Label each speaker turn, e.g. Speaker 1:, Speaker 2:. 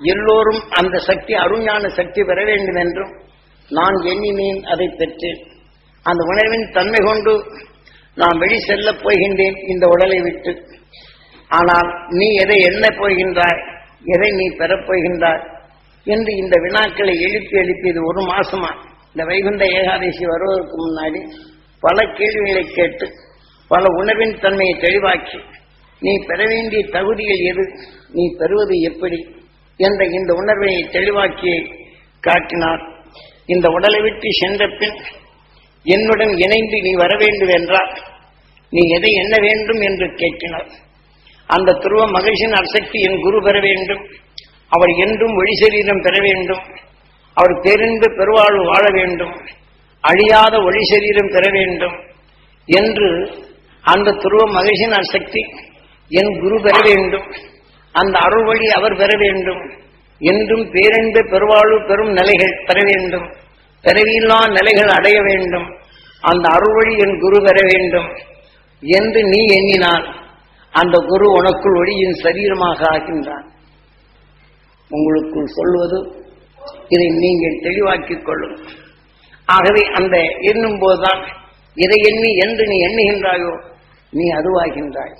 Speaker 1: எல்லோரும் அந்த சக்தி அருஞான சக்தி பெற வேண்டும் என்றும் நான் எண்ணினேன் அதை பெற்றேன் அந்த உணர்வின் தன்மை கொண்டு நான் வெளி செல்லப் போகின்றேன் இந்த உடலை விட்டு. ஆனால் நீ எதை எண்ணப் போகின்றாய் எதை நீ பெறப்போகின்றாய் என்று இந்த வினாக்களை எழுப்பி எழுப்பி இது ஒரு மாசமா இந்த வைகுண்ட ஏகாதசி வருவதற்கு முன்னாடி பல கேள்விகளை கேட்டு பல உணர்வின் தன்மையை தெளிவாக்கி நீ பெற வேண்டிய தகுதிகள் எது நீ பெறுவது எப்படி என்ற இந்த உணர்வை தெளிவாக்கி காட்டினார். இந்த உடலை விட்டு சென்ற பின் என்னுடன் இணைந்து நீ வர வேண்டும் என்றால் நீ எதை எண்ண வேண்டும் என்று கேட்கினார். அந்த துருவ மகிழ்ச்சியின் அரசக்தி என் குரு பெற வேண்டும். அவர் என்றும் ஒளி சரீரம் பெற வேண்டும். அவர் தெரிந்து பெருவாழ்வு வாழ வேண்டும். அழியாத ஒளி சரீரம் பெற வேண்டும் என்று அந்த துருவ மகிழ்ச்சியின் அரசக்தி என் குரு பெற வேண்டும். அந்த அருள் வழி அவர் பெற வேண்டும். என்றும் பேரன்பு பெருவாழ்வு பெறும் நிலைகள் பெற வேண்டும். பிறவியில்லா நிலைகள் அடைய வேண்டும். அந்த அருள் வழி என் குரு பெற வேண்டும். என்று நீ எண்ணினால் அந்த குரு உனக்குள் ஒளியின் சரீரமாக ஆகின்றான். உங்களுக்குள் சொல்வது இதை நீங்கள் தெளிவாக்கிக் கொள்ளும். ஆகவே அந்த எண்ணும் போதுதான் இதை எண்ணி என்று நீ எண்ணுகின்றாயோ நீ அதுவாகின்றாய்.